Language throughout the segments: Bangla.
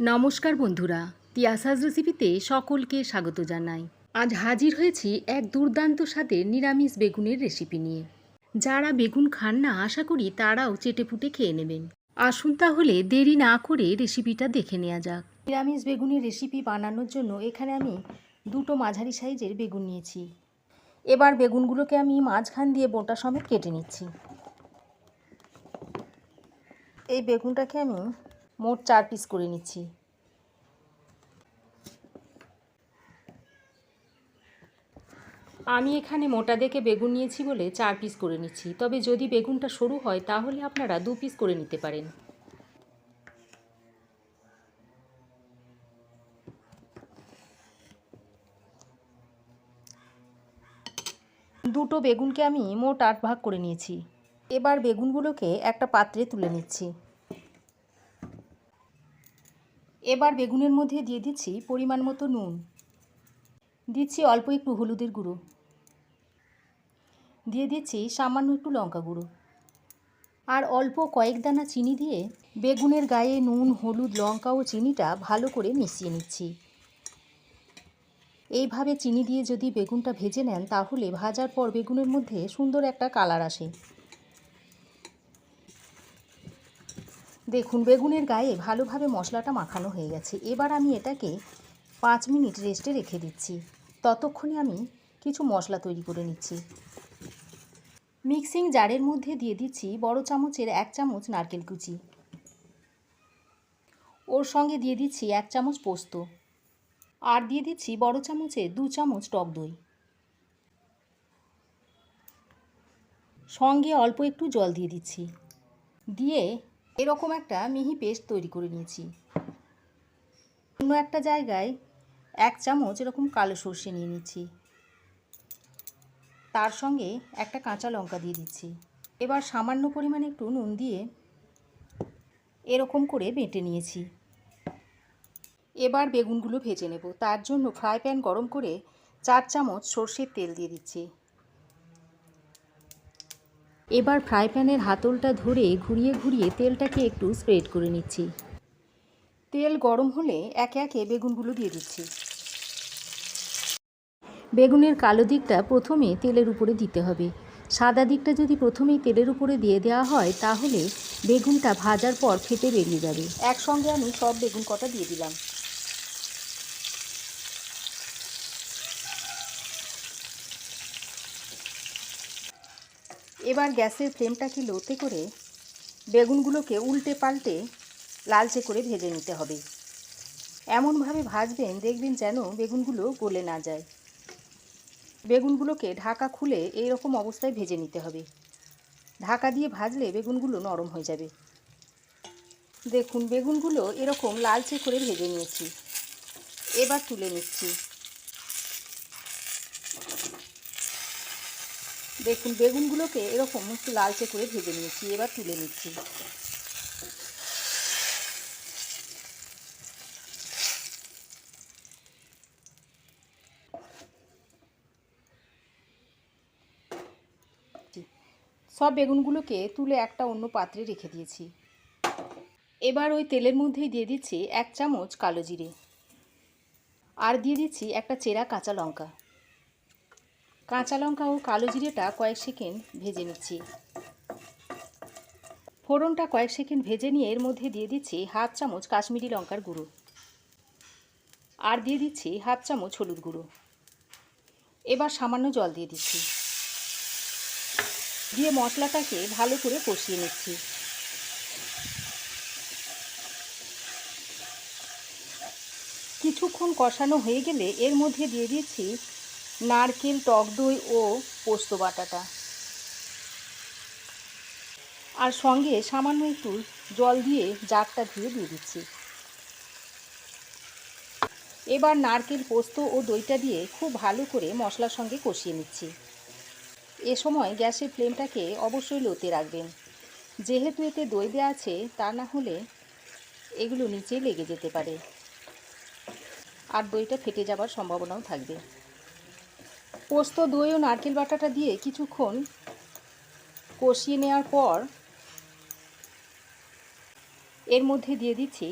নমস্কার বন্ধুরা, তিয়াসাজ রেসিপিতে সকলকে স্বাগত জানাই। আজ হাজির হয়েছি এক দুর্দান্ত স্বাদের নিরামিষ বেগুনের রেসিপি নিয়ে। যারা বেগুন খান না, আশা করি তারাও চেটেপুটে খেয়ে নেবেন। আসুন তাহলে দেরি না করে রেসিপিটা দেখে নেওয়া যাক। নিরামিষ বেগুনের রেসিপি বানানোর জন্য এখানে আমি দুটো মাঝারি সাইজের বেগুন নিয়েছি। এবার বেগুনগুলোকে আমি মাঝখান দিয়ে বোটা সমেত কেটে নিচ্ছি। এই বেগুনটাকে আমি মোট চার পিস করে নিচ্ছি। আমি এখানে মোটা দেখে বেগুন নিয়েছি বলে চার পিস করে নিচ্ছি। তবে যদি বেগুনটা সরু হয়, তাহলে আপনারা দু পিস করে নিতে পারেন। দুটো বেগুনকে আমি মোট আট ভাগ করে নিয়েছি। এবার বেগুনগুলোকে একটা পাত্রে তুলে নিচ্ছি। এবার বেগুনের মধ্যে দিয়ে দিচ্ছি পরিমাণ মতো নুন। দিচ্ছি অল্প একটু হলুদের গুঁড়ো। দিয়ে দিচ্ছি সামান্য একটু লঙ্কা গুঁড়ো। আর অল্প কয়েক দানা চিনি দিয়ে বেগুনের গায়ে নুন, হলুদ, লঙ্কা ও চিনিটা ভালো করে মিশিয়ে নিচ্ছি। এইভাবে চিনি দিয়ে যদি বেগুনটা ভেজে নেন, তাহলে ভাজার পর বেগুনের মধ্যে সুন্দর একটা কালার আসে। দেখুন, বেগুনের গায়ে ভালোভাবে মশলাটা মাখানো হয়ে গেছে। এবার আমি এটাকে পাঁচ মিনিট রেস্টে রেখে দিচ্ছি। ততক্ষণে আমি কিছু মশলা তৈরি করে নিচ্ছি। মিক্সিং জারের মধ্যে দিয়ে দিচ্ছি বড় চামচের এক চামচ নারকেল কুচি। ওর সঙ্গে দিয়ে দিচ্ছি এক চামচ পোস্ত। আর দিয়ে দিচ্ছি বড় চামচে দু চামচ টক দই। সঙ্গে অল্প একটু জল দিয়ে দিচ্ছি। দিয়ে এরকম একটা মিহি পেস্ট তৈরি করে নিয়েছি। অন্য একটা জায়গায় এক চামচ এরকম কালো সর্ষে নিয়ে নিচ্ছি। তার সঙ্গে একটা কাঁচা লঙ্কা দিয়ে দিচ্ছি। এবার সামান্য পরিমাণে একটু নুন দিয়ে এরকম করে বেটে নিয়েছি। এবার বেগুনগুলো ভেজে নেব। তার জন্য ফ্রাই প্যান গরম করে চার চামচ সর্ষের তেল দিয়ে দিচ্ছি। এবার ফ্রাই প্যানের হাতলটা ধরে ঘুরিয়ে ঘুরিয়ে তেলটাকে একটু স্প্রেড করে নিচ্ছি। তেল গরম হলে একে একে বেগুনগুলো দিয়ে দিচ্ছি। বেগুনের কালো দিকটা প্রথমে তেলের উপরে দিতে হবে। সাদা দিকটা যদি প্রথমেই তেলের উপরে দিয়ে দেওয়া হয় তাহলে বেগুনটা ভাজার পর ফেটে বেরিয়ে যাবে। একসঙ্গে আমি সব বেগুন কটা দিয়ে দিলাম। এবার গ্যাসের ফ্লেমটাকে লোতে করে বেগুনগুলোকে উল্টে পাল্টে লালচে করে ভেজে নিতে হবে। এমনভাবে ভাজবেন, দেখবেন যেন বেগুনগুলো গলে না যায়। বেগুনগুলোকে ঢাকা খুলে এই রকম অবস্থায় ভেজে নিতে হবে। ঢাকা দিয়ে ভাজলে বেগুনগুলো নরম হয়ে যাবে। দেখুন, বেগুনগুলো এরকম লালচে করে ভেজে নিয়েছি। এবার তুলে নিচ্ছি। দেখুন, বেগুনগুলোকে এরকম একটু লালচে করে ভেজে নিয়েছি, এবার তুলে নিচ্ছি। সব বেগুনগুলোকে তুলে একটা অন্য পাত্রে রেখে দিয়েছি। এবার ওই তেলের মধ্যেই দিয়ে দিচ্ছি এক চামচ কালো জিরে। আর দিয়ে দিচ্ছি একটা চেরা কাঁচা লঙ্কা। কাঁচা লঙ্কা ও কালো জিরেটা কয়েক সেকেন্ড ভেজে নিচ্ছি। ফোড়নটা কয়েক সেকেন্ড ভেজে নিয়ে এর মধ্যে দিয়ে দিচ্ছি হাফ চামচ কাশ্মীরি লঙ্কার গুঁড়ো। আর দিয়ে দিচ্ছি হাফ চামচ হলুদ গুঁড়ো। এবার সামান্য জল দিয়ে দিচ্ছি। দিয়ে মশলাটাকে ভালো করে কষিয়ে নিচ্ছি। কিছুক্ষণ কষানো হয়ে গেলে এর মধ্যে দিয়ে দিচ্ছি নারকেল, টক দই ও পোস্ত বাটাটা। আর সঙ্গে সামান্য একটু জল দিয়ে জারটা ধুয়ে দিয়ে দিচ্ছি। এবার নারকেল, পোস্ত ও দইটা দিয়ে খুব ভালো করে মশলার সঙ্গে কষিয়ে নিচ্ছি। এ সময় গ্যাসের ফ্লেমটাকে অবশ্যই লোতে রাখবেন। যেহেতু এতে দই দেওয়া আছে, তা না হলে এগুলো নিচে লেগে যেতে পারে। আর দইটা ফেটে যাবার সম্ভাবনাও থাকবে। পোস্ত দই ও নারকেল বাটাটা দিয়ে কিছুক্ষণ কষিয়ে নেওয়ার পর এর মধ্যে দিয়ে দিচ্ছি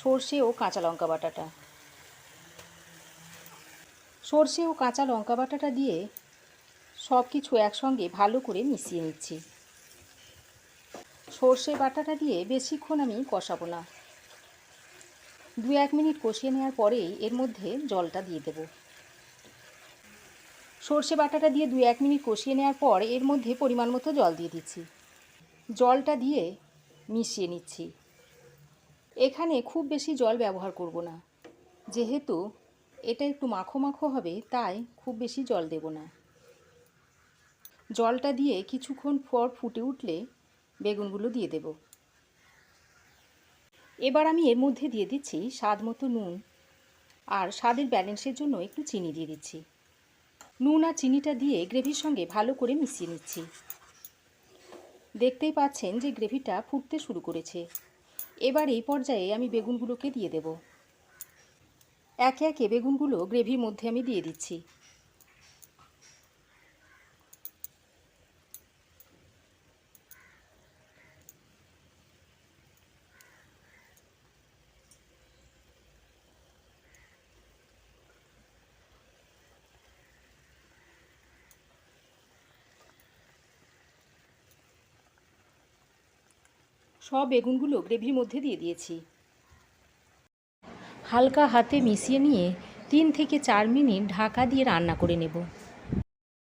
সর্ষে ও কাঁচা লঙ্কা বাটাটা। সর্ষে ও কাঁচা লঙ্কা বাটাটা দিয়ে সব কিছু একসঙ্গে ভালো করে মিশিয়ে নিচ্ছি। সর্ষে বাটাটা দিয়ে বেশিক্ষণ আমি কষাবো না। দু এক মিনিট কষিয়ে নেওয়ার পরেই এর মধ্যে জলটা দিয়ে দেব। সর্ষে বাটাটা দিয়ে দু এক মিনিট কষিয়ে নেওয়ার পর এর মধ্যে পরিমাণ মতো জল দিয়ে দিচ্ছি। জলটা দিয়ে মিশিয়ে নিচ্ছি। এখানে খুব বেশি জল ব্যবহার করব না। যেহেতু এটা একটু মাখো মাখো হবে, তাই খুব বেশি জল দেব না। জলটা দিয়ে কিছুক্ষণ পর ফুটে উঠলে বেগুনগুলো দিয়ে দেব। এবার আমি এর মধ্যে দিয়ে দিচ্ছি স্বাদ মতো নুন আর স্বাদের ব্যালেন্সের জন্য একটু চিনি দিয়ে দিচ্ছি। নুন আর চিনিটা দিয়ে গ্রেভির সঙ্গে ভালো করে মিশিয়ে নিচ্ছি। দেখতেই পাচ্ছেন যে গ্রেভিটা ফুটতে শুরু করেছে। এবার এই পর্যায়ে আমি বেগুনগুলোকে দিয়ে দেব। একে একে বেগুনগুলো গ্রেভির মধ্যে আমি দিয়ে দিচ্ছি। সব বেগুনগুলো গ্রেভির মধ্যে দিয়ে দিয়েছি। হালকা হাতে মিশিয়ে নিয়ে তিন থেকে চার মিনিট ঢাকা দিয়ে রান্না করে নেব।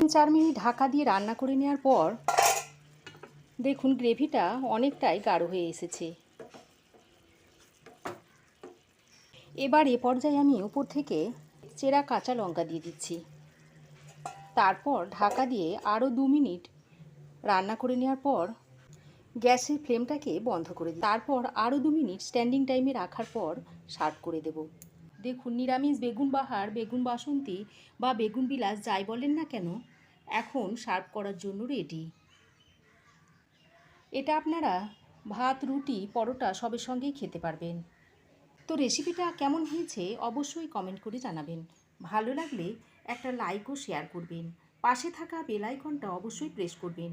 তিন চার মিনিট ঢাকা দিয়ে রান্না করে নেওয়ার পর দেখুন গ্রেভিটা অনেকটাই গাঢ় হয়ে এসেছে। এবার এ পর্যায়ে আমি উপর থেকে চেরা কাঁচা লঙ্কা দিয়ে দিচ্ছি। তারপর ঢাকা দিয়ে আরও দু মিনিট রান্না করে নেওয়ার পর গ্যাসের ফ্লেমটাকে বন্ধ করে দিই। তারপর আরও দু মিনিট স্ট্যান্ডিং টাইমে রাখার পর সার্ভ করে দেব। দেখুন, নিরামিষ বেগুন বাহার, বেগুন বাসন্তী বা বেগুন বিলাস যাই বলেন না কেন, এখন সার্ভ করার জন্য রেডি এটা আপনারা ভাত, রুটি, পরোটা সবের সঙ্গেই খেতে পারবেন। তো রেসিপিটা কেমন হয়েছে অবশ্যই কমেন্ট করে জানাবেন। ভালো লাগলে একটা লাইক ও শেয়ার করবেন। পাশে থাকা বেল আইকনটা অবশ্যই প্রেস করবেন।